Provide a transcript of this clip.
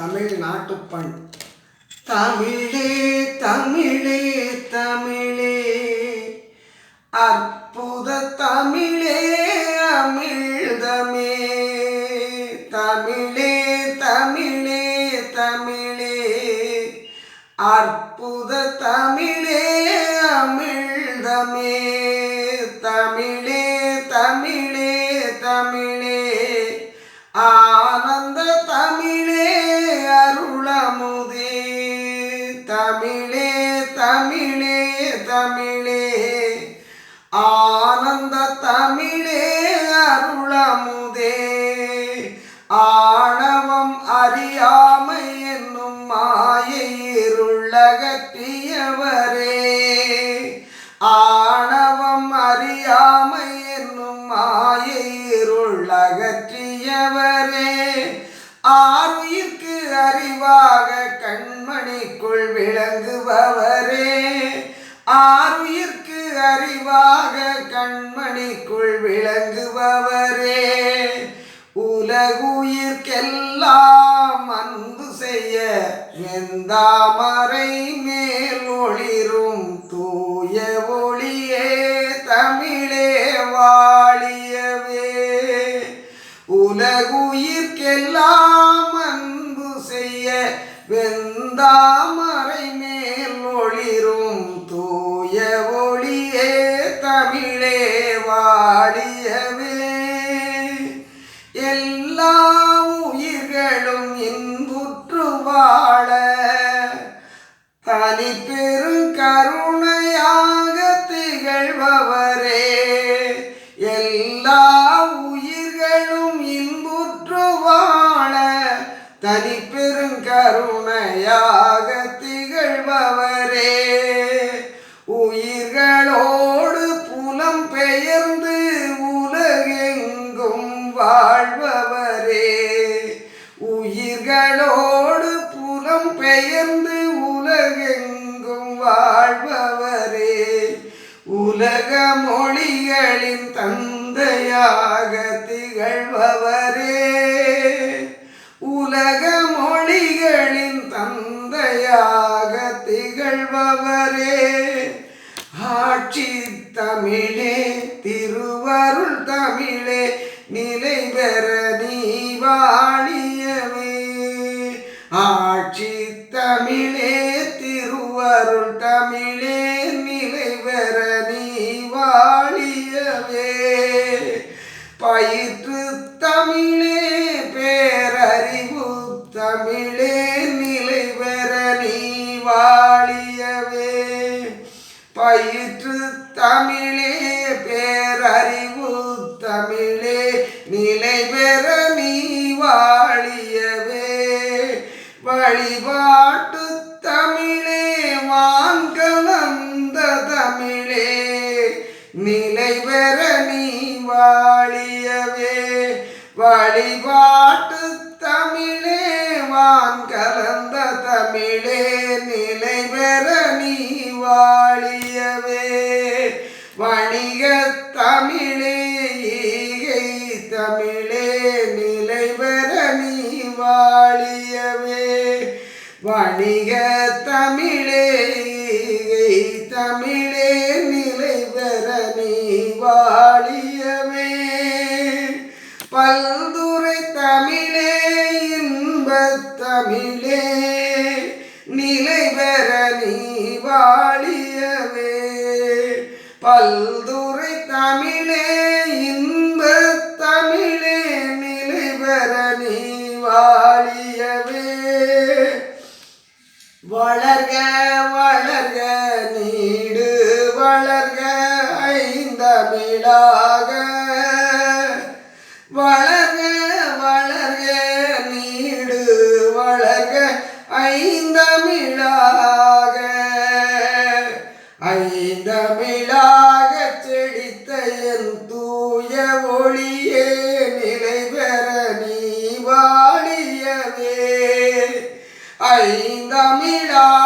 தமிழ் நாட்டுப்பண். தமிழே தமிழே தமிழே. அற்புத தமிழே அமிழ்தமே. தமிழே தமிழே தமிழே. அற்புத தமிழே அமிழ்தமே. இருளகற்றியவரே ஆணவம் அறியாமை என்னும் மாயை இருள் அகற்றியவரே ஆறுயிர்க்கு அறிவாக கண்மணிக்குள் விளங்குபவரே. ஆறுயிர்க்கு அறிவாக கண்மணிக்குள் விளங்குபவரே. உலகுயிர்க்கெல்லாம் வெந்தாமரை மேல் ஒளிரும் தூய ஒளியே தமிழே வாழியவே. உலகுயிர்க்கெல்லாம் அன்பு செய்ய வெந்தாமரை மேல் ஒளிரும் தூய ஒளியே தமிழே வாழியவே. தனி பெருங்கருணையாக திகழ்பவரே. எல்லா உயிர்களும் இன்புற்று வாழ தனி பெருங்கருணையாக திகழ்பவரே. உயிர்களோடு புலம் பெயர்ந்து உலகெங்கும் வாழ்பவரே. உயிர்களோடு புலம் பெயர்ந்து உலகெங்கும் வாழ்பவரே. உலக மொழிகளின் தந்தையாக திகழ்பவரே. உலக மொழிகளின் தந்தையாக திகழ்பவரே. ஆட்சி தமிழே திருவருள் தமிழே நிலை பெற நீ வாழியவே. ஆட்சி தமிழே பயிற்று தமிழே பேரறிவு தமிழே நிலை பெற நீ வாழியவே. பயிற்று தமிழே பேரறிவு தமிழே நிலை பெற நீ வாழியவே. வழிபாட்டு தமிழ் வாழியவே வழிபாட்டு தமிழே வான் கலந்த தமிழே நிலை பெற நீ வாழியவே. வணிக தமிழே ஈகை தமிழே நிலை பெற நீ வாழியவே. வணிக தமிழே ஈகை தமிழே நிலை பெற நீ வாழியவே வாழியவே. பல்துறை தமிழே இன்ப தமிழே நிலை நீ வாழியவே. வளர்க வளர்க நீடு வளர்க ஐந்தமிழாக. வளர் ஐந்தமிழாக